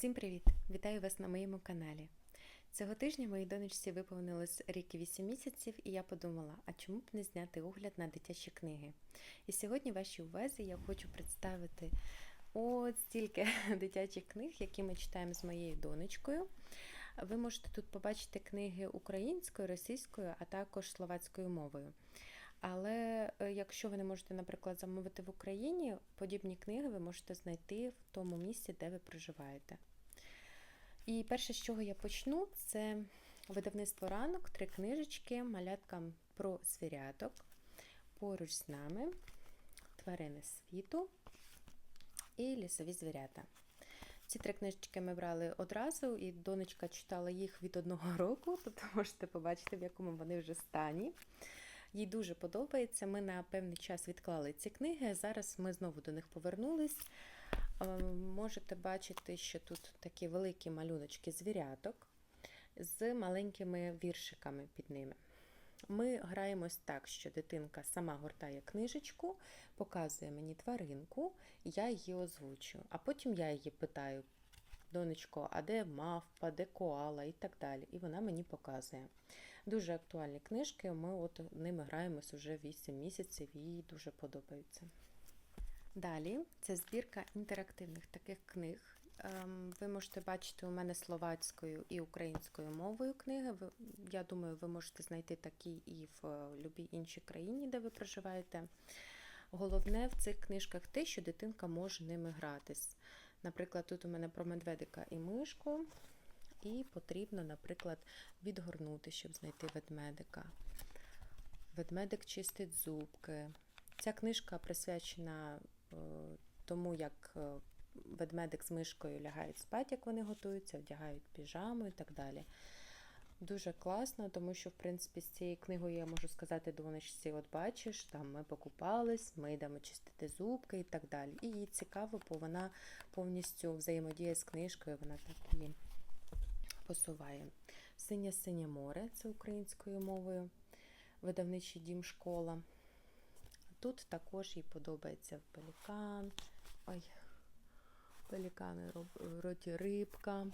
Всім привіт! Вітаю вас на моєму каналі. Цього тижня моїй донечці виповнилось рік і 8 місяців, і я подумала, а чому б не зняти огляд на дитячі книги? І сьогодні вашій увазі я хочу представити от стільки дитячих книг, які ми читаємо з моєю донечкою. Ви можете тут побачити книги українською, російською, а також словацькою мовою. Але е, якщо ви не можете, наприклад, замовити в Україні, подібні книги ви можете знайти в тому місці, де ви проживаєте. І перше, з чого я почну, це видавництво ранок, три книжечки, маляткам про звіряток, поруч з нами, тварини світу і лісові звірята. Ці три книжечки ми брали одразу, і донечка читала їх від одного року, тобто можете побачити, в якому вони вже стані. Їй дуже подобається. Ми на певний час відклали ці книги, зараз ми знову до них повернулись. Можете бачити, що тут такі великі малюночки звіряток з маленькими віршиками під ними. Ми граємось так, що дитинка сама гортає книжечку, показує мені тваринку, я її озвучую. А потім я її питаю, донечко, а де мавпа, де коала і так далі. І вона мені показує. Дуже актуальні книжки, ми от ними граємось вже 8 місяців їй дуже подобаються. Далі це збірка інтерактивних таких книг. Ем, ви можете бачити у мене словацькою і українською мовою книги. Я думаю, ви можете знайти такі і в будь-якій іншій країні, де ви проживаєте. Головне в цих книжках те, що дитинка може ними гратись. Наприклад, тут у мене про медведика і мишку, і потрібно, наприклад, відгорнути, щоб знайти ведмедика. Ведмедик чистить зубки. Ця книжка присвячена е, тому, як е, ведмедик з мишкою лягають спати, як вони готуються, вдягають піжаму і так далі. Дуже класно, тому що, в принципі, з цією книгою я можу сказати донечці, от бачиш, там ми покупались, ми йдемо чистити зубки і так далі. І їй цікаво, бо вона повністю взаємодіє з книжкою, вона так її посуває. Синє-синє море це українською мовою, видавничий дім школа. Тут також їй подобається пелікан, ой, пелікани в роті рибка.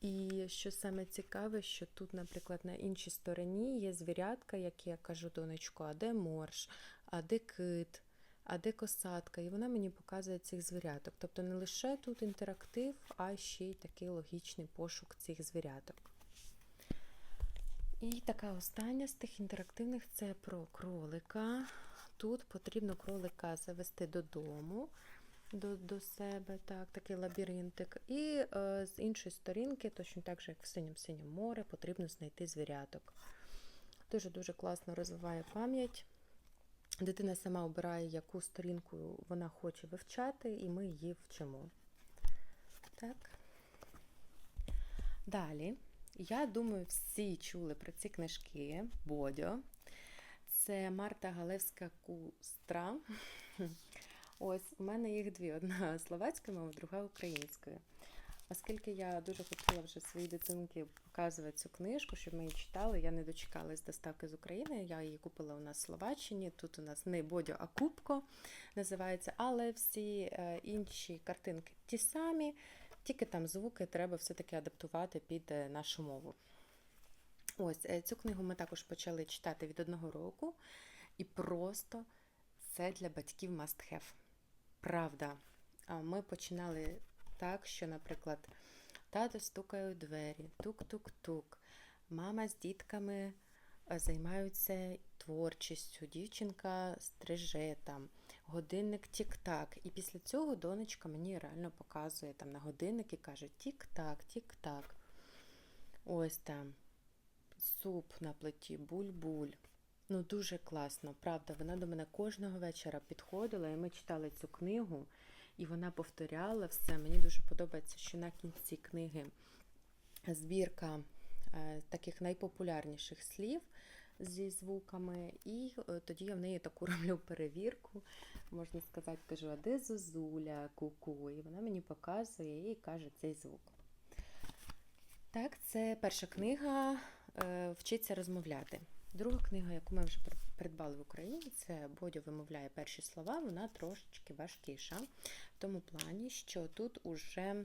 І що саме цікаве, що тут, наприклад, на іншій стороні є звірятка, як я кажу, донечку, а де морж, а де кит, а де косатка. І вона мені показує цих звіряток. Тобто не лише тут інтерактив, а ще й такий логічний пошук цих звіряток. І така остання з тих інтерактивних це про кролика. Тут потрібно кролика завести додому до до себе, так, такий лабіринтик. І е, з іншої сторінки, точно так же, як в синьому синьому море, потрібно знайти звіряток. Дуже-дуже класно розвиває пам'ять. Дитина сама обирає, яку сторінку вона хоче вивчати, і ми її вчимо. Так. Далі, я думаю, всі чули про ці книжки Бодьо. Це Марта Галевська Кустра. Ось у мене їх дві: одна словацькою мовою, друга українською. Оскільки я дуже хотіла вже своїй дитинки показувати цю книжку, щоб ми її читали, я не дочекалась доставки з України. Я її купила у нас в Словаччині. Тут у нас не Бодьо, а Кубко називається, але всі е, інші картинки ті самі, тільки там звуки треба все-таки адаптувати під е, нашу мову. Ось е, цю книгу ми також почали читати від одного року, і просто це для батьків must have. Правда. Ми починали так, що, наприклад, тато стукає у двері, тук-тук-тук. Мама з дітками займаються творчістю, дівчинка стриже там, годинник тік-так. І після цього донечка мені реально показує там на годинник і каже: Тік-так, тік-так. Ось там суп на плиті, буль-буль. Ну, дуже класно, правда. Вона до мене кожного вечора підходила, і ми читали цю книгу, і вона повторяла все. Мені дуже подобається, що на кінці книги збірка е, таких найпопулярніших слів зі звуками. І е, тоді я в неї таку роблю перевірку. Можна сказати, кажу, а де Зозуля, ку-ку? І вона мені показує і каже цей звук. Так, це перша книга Вчиться розмовляти. Друга книга, яку ми вже придбали в Україні, це Бодя вимовляє перші слова, вона трошечки важкіша. В тому плані, що тут уже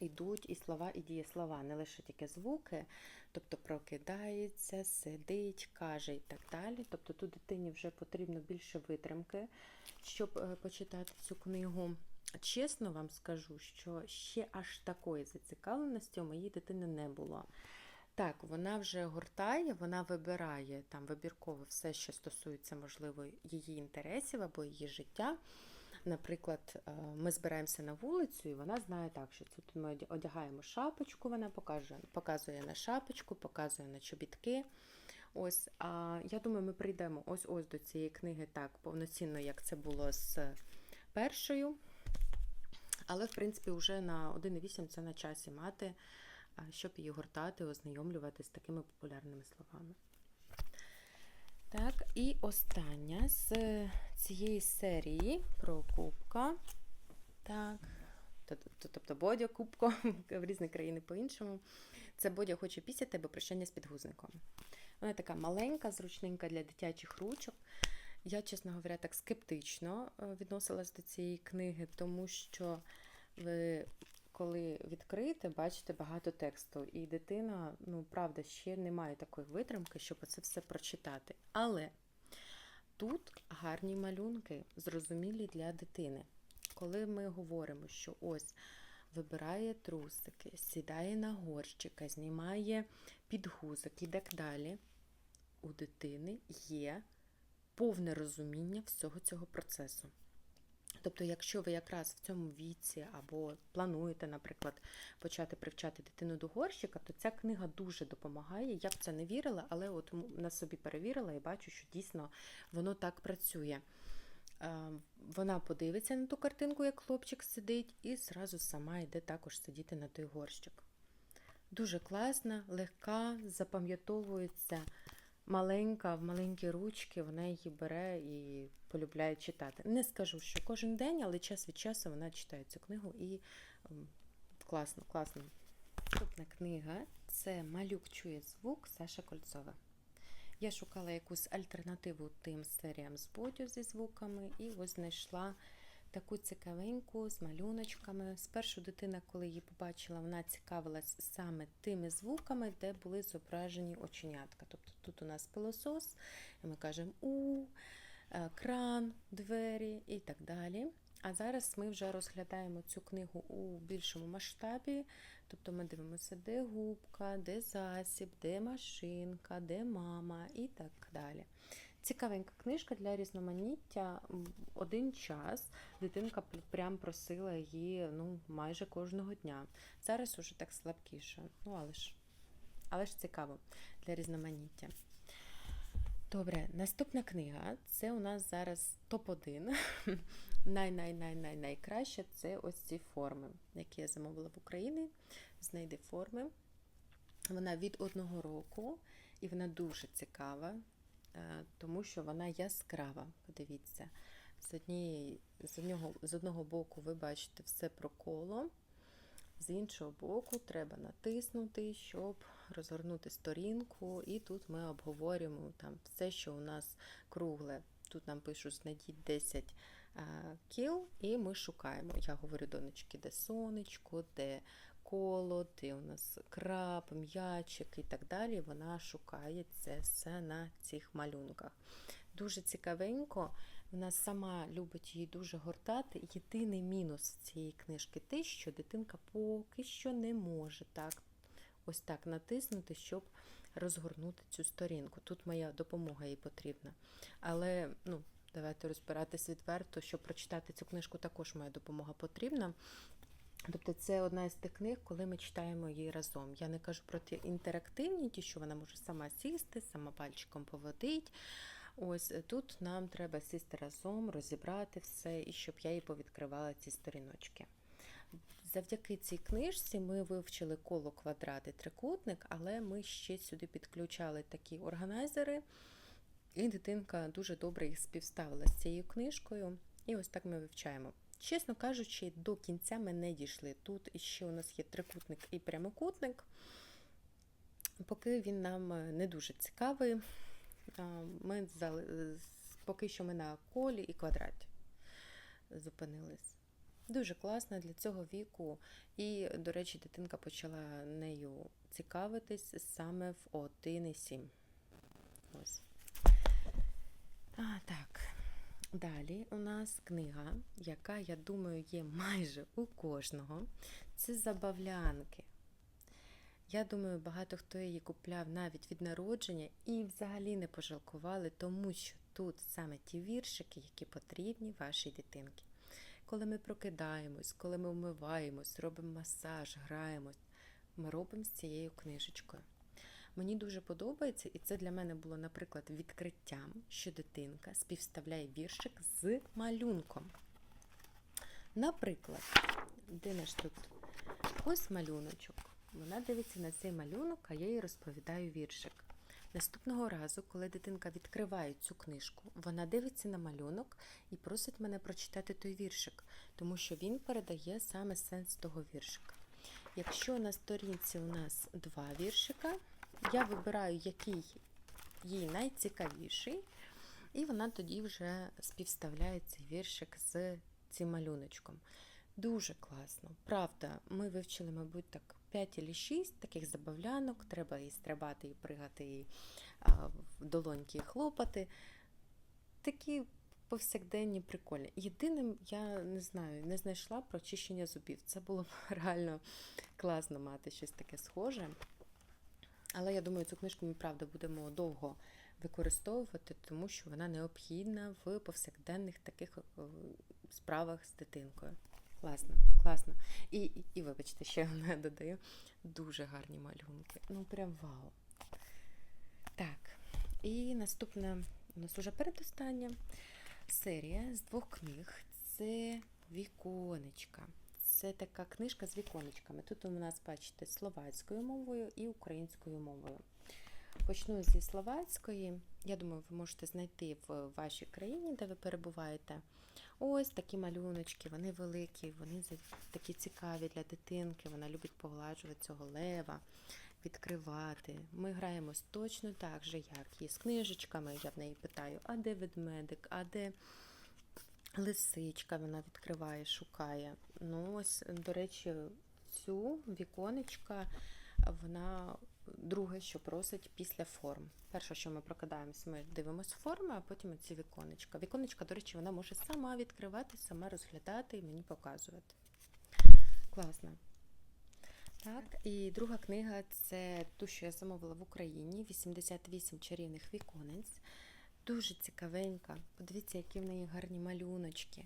йдуть і слова, і дієслова, не лише тільки звуки, тобто прокидається, сидить, каже і так далі. Тобто тут дитині вже потрібно більше витримки, щоб е, почитати цю книгу. Чесно вам скажу, що ще аж такої зацікавленості у моїй дитини не було. Так, вона вже гортає, вона вибирає там вибірково все, що стосується, можливо, її інтересів або її життя. Наприклад, е, ми збираємося на вулицю, і вона знає так, що тут ми одягаємо шапочку, вона показує, показує на шапочку, показує на чобітки. Ось, а я думаю, ми прийдемо ось ось до цієї книги так повноцінно, як це було з першою. Але, в принципі, вже на 1,8 це на часі мати, щоб її гортати, ознайомлювати з такими популярними словами. Так, і остання з цієї серії про кубка. Так, тобто Бодя кубко в різні країни по-іншому. Це Бодя хоче пісяти або прощання з підгузником. Вона така маленька, зручненька для дитячих ручок. Я, чесно говоря, так скептично е, відносилась до цієї книги, тому що ви, коли відкрите, бачите багато тексту, і дитина, ну, правда, ще не має такої витримки, щоб це все прочитати. Але тут гарні малюнки, зрозумілі для дитини. Коли ми говоримо, що ось вибирає трусики, сідає на горщика, знімає підгузок і так далі, у дитини є повне розуміння всього цього процесу. Тобто, якщо ви якраз в цьому віці або плануєте, наприклад, почати привчати дитину до горщика, то ця книга дуже допомагає. Я в це не вірила, але от на собі перевірила і бачу, що дійсно воно так працює. Вона подивиться на ту картинку, як хлопчик сидить, і зразу сама йде також сидіти на той горщик. Дуже класна, легка, запам'ятовується маленька, в маленькі ручки, вона її бере і полюбляє читати. Не скажу, що кожен день, але час від часу вона читає цю книгу і ем, класно, класно. Наступна книга це Малюк чує звук Саша Кольцова. Я шукала якусь альтернативу тим серіям з зі звуками, і ось знайшла таку цікавеньку з малюночками. Спершу дитина, коли її побачила, вона цікавилась саме тими звуками, де були зображені оченятка. Тобто тут у нас пилосос, і ми кажемо у, е, кран, двері і так далі. А зараз ми вже розглядаємо цю книгу у більшому масштабі. Тобто ми дивимося, де губка, де засіб, де машинка, де мама і так далі. Цікавенька книжка для різноманіття. Один час дитинка прям просила її ну, майже кожного дня. Зараз уже так слабкіше. Ну, але ж, але ж цікаво для різноманіття. Добре, наступна книга це у нас зараз топ-1. Най-най-най-най-найкраще це ось ці форми, які я замовила в Україні. Знайди форми. Вона від одного року, і вона дуже цікава. Е, тому що вона яскрава. Подивіться, з однієї, з, одного, з одного боку ви бачите все про коло, з іншого боку, треба натиснути, щоб розгорнути сторінку. І тут ми обговорюємо там все, що у нас кругле. Тут нам пишуть, знайдіть 10 е, кіл, і ми шукаємо. Я говорю донечки, де сонечко, де коло, де у нас краб, м'ячик і так далі. Вона шукає це все на цих малюнках. Дуже цікавенько, вона сама любить її дуже гортати. Єдиний мінус цієї книжки те, що дитинка поки що не може так ось так натиснути, щоб розгорнути цю сторінку. Тут моя допомога їй потрібна. Але, ну, давайте розбиратись відверто, щоб прочитати цю книжку, також моя допомога потрібна. Тобто це одна із тих книг, коли ми читаємо її разом. Я не кажу про ті інтерактивні, ті, що вона може сама сісти, сама пальчиком поводить. Ось тут нам треба сісти разом, розібрати все, і щоб я їй повідкривала ці сторіночки. Завдяки цій книжці ми вивчили коло квадрат і трикутник, але ми ще сюди підключали такі органайзери, і дитинка дуже добре їх співставила з цією книжкою. І ось так ми вивчаємо. Чесно кажучи, до кінця ми не дійшли. Тут ще у нас є трикутник і прямокутник, поки він нам е, не дуже цікавий. Ми Поки що ми на колі і квадраті зупинились. Дуже класна для цього віку. І, до речі, дитинка почала нею цікавитись саме в 1,7. Ось. А, так. Далі у нас книга, яка, я думаю, є майже у кожного. Це забавлянки. Я думаю, багато хто її купляв навіть від народження і взагалі не пожалкували, тому що тут саме ті віршики, які потрібні вашій дитинці. Коли ми прокидаємось, коли ми вмиваємось, робимо масаж, граємось, ми робимо з цією книжечкою. Мені дуже подобається, і це для мене було, наприклад, відкриттям, що дитинка співставляє віршик з малюнком. Наприклад, де наш тут ось малюночок. Вона дивиться на цей малюнок, а я їй розповідаю віршик. Наступного разу, коли дитинка відкриває цю книжку, вона дивиться на малюнок і просить мене прочитати той віршик, тому що він передає саме сенс того віршика. Якщо на сторінці у нас два віршика, я вибираю, який їй найцікавіший, і вона тоді вже співставляє цей віршик з цим малюночком. Дуже класно. Правда, ми вивчили, мабуть, так 5 чи 6 таких забавлянок. Треба і стрибати, і пригати, і а, в долоньки і хлопати. Такі повсякденні прикольні. Єдиним, я не знаю, не знайшла про чищення зубів. Це було б реально класно мати щось таке схоже. Але я думаю, цю книжку ми правда будемо довго використовувати, тому що вона необхідна в повсякденних таких е, справах з дитинкою. Класно, класно. І, і, і вибачте, ще одне додаю. Дуже гарні малюнки. Ну, прям вау. Так, і наступна у нас уже передостання серія з двох книг. Це віконечка. Це така книжка з віконечками. Тут у нас, бачите, словацькою мовою і українською мовою. Почну зі словацької. Я думаю, ви можете знайти в вашій країні, де ви перебуваєте. Ось такі малюночки, вони великі, вони такі цікаві для дитинки. Вона любить погладжувати цього лева, відкривати. Ми граємо точно так же, як і з книжечками. Я в неї питаю, а де ведмедик, а де лисичка, вона відкриває, шукає. Ну, ось, до речі, цю віконечка, вона друге, що просить після форм. Перше, що ми прокидаємося, ми дивимося форми, а потім ці віконечка. Віконечка, до речі, вона може сама відкривати, сама розглядати і мені показувати. Класно. Так, і друга книга це ту, що я замовила в Україні: 88 чарівних віконець. Дуже цікавенька. Подивіться, які в неї гарні малюночки.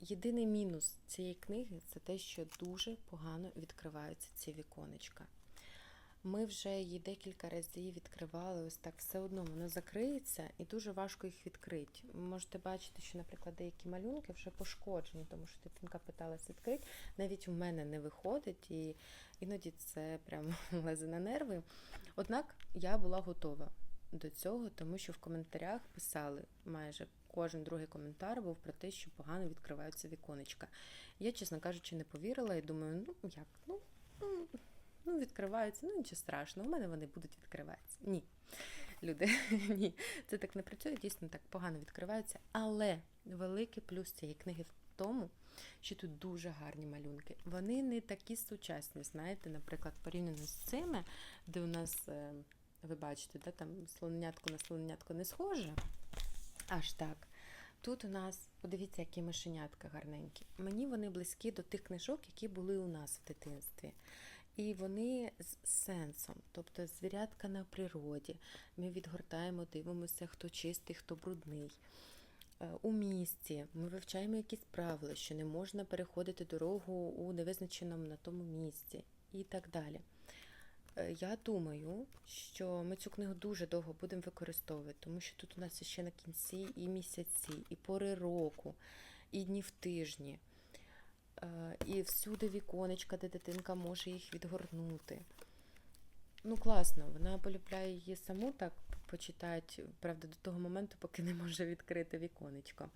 Єдиний мінус цієї книги це те, що дуже погано відкриваються ці віконечка. Ми вже її декілька разів відкривали, ось так все одно воно закриється і дуже важко їх відкрити. Можете бачити, що, наприклад, деякі малюнки вже пошкоджені, тому що дитинка питалася відкрити. Навіть у мене не виходить, і іноді це прямо лезе на нерви. Однак я була готова до цього, тому що в коментарях писали майже кожен другий коментар був про те, що погано відкриваються віконечка. Я, чесно кажучи, не повірила і думаю, ну як, ну. Ну, відкриваються, ну нічого страшного, у мене вони будуть відкриватися. Ні, люди, ні, це так не працює, дійсно так погано відкриваються. Але великий плюс цієї книги в тому, що тут дуже гарні малюнки. Вони не такі сучасні, знаєте, наприклад, порівняно з цими, де у нас, е, ви бачите, да, там слонятко на слонятко не схоже. Аж так. Тут у нас, подивіться, які мишенятка гарненькі. Мені вони близькі до тих книжок, які були у нас в дитинстві. І вони з сенсом, тобто звірятка на природі. Ми відгортаємо, дивимося, хто чистий, хто брудний. Е, у місті ми вивчаємо якісь правила, що не можна переходити дорогу у невизначеному на тому місці і так далі. Е, я думаю, що ми цю книгу дуже довго будемо використовувати, тому що тут у нас ще на кінці і місяці, і пори року, і дні в тижні. Е, і всюди віконечка, де дитинка може їх відгорнути. Ну, класно, вона полюбляє її саму так почитати, правда, до того моменту, поки не може відкрити віконечко.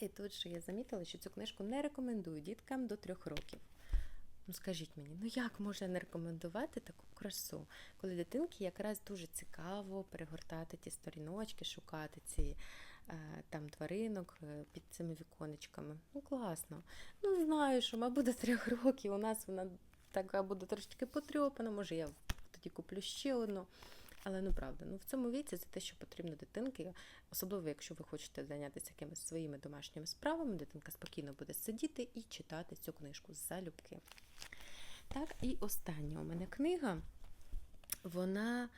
І тут ще я замітила, що цю книжку не рекомендую діткам до трьох років. Ну, скажіть мені, ну як можна не рекомендувати таку красу, коли дитинки якраз дуже цікаво перегортати ті сторіночки, шукати ці е, там тваринок е, під цими віконечками. Ну, класно. Ну, знаю, що, мабуть, до трьох років у нас вона така буде трошечки потрьопана, може, я тоді куплю ще одну. Але ну правда, ну в цьому віці це те, що потрібно дитинки, особливо якщо ви хочете зайнятися якимись своїми домашніми справами, дитинка спокійно буде сидіти і читати цю книжку залюбки. Так, і остання у мене книга, вона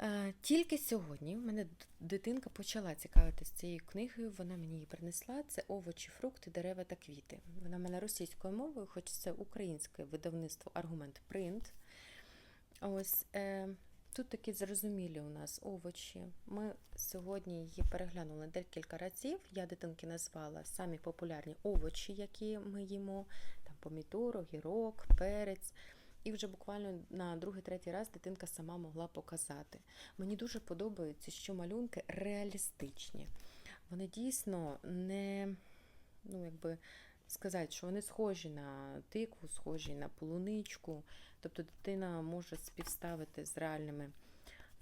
е, тільки сьогодні в мене дитинка почала цікавитися цією книгою, вона мені її принесла. Це овочі, фрукти, дерева та квіти. Вона в мене російською мовою, хоч це українське видавництво Аргумент Принт. Ось е, тут такі зрозумілі у нас овочі. Ми сьогодні її переглянули декілька разів. Я дитинки назвала самі популярні овочі, які ми їмо: там помідор, огірок, перець. І вже буквально на другий-третій раз дитинка сама могла показати. Мені дуже подобається, що малюнки реалістичні. Вони дійсно не, ну якби сказати, що вони схожі на тикву, схожі на полуничку. Тобто дитина може співставити з реальними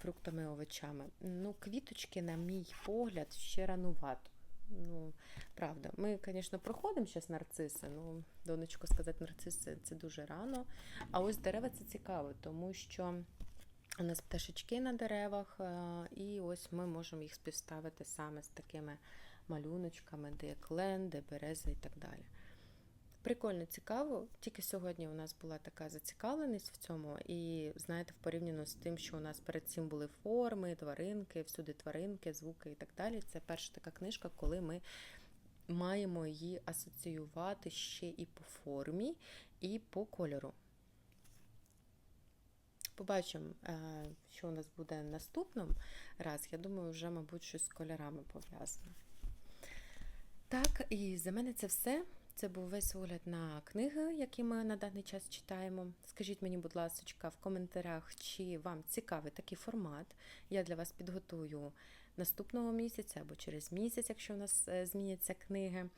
фруктами, овочами. Ну, квіточки, на мій погляд, ще ранувато. Ну, правда, ми, звісно, проходимо зараз нарциси. Ну, донечко сказати, нарциси це дуже рано. А ось дерева це цікаво, тому що у нас пташечки на деревах, е, і ось ми можемо їх співставити саме з такими малюночками, де клен, де береза і так далі. Прикольно, цікаво. Тільки сьогодні у нас була така зацікавленість в цьому, і знаєте, в порівняно з тим, що у нас перед цим були форми, тваринки, всюди тваринки, звуки і так далі. Це перша така книжка, коли ми маємо її асоціювати ще і по формі, і по кольору. Побачимо, е, що у нас буде наступним раз. Я думаю, вже, мабуть, щось з кольорами пов'язане. Так, і за мене це все. Це був весь огляд на книги, які ми на даний час читаємо. Скажіть мені, будь ласка, в коментарях, чи вам цікавий такий формат. Я для вас підготую наступного місяця або через місяць, якщо у нас е, зміняться книги,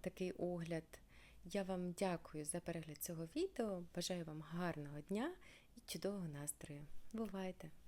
такий огляд. Я вам дякую за перегляд цього відео. Бажаю вам гарного дня і чудового настрою. Бувайте!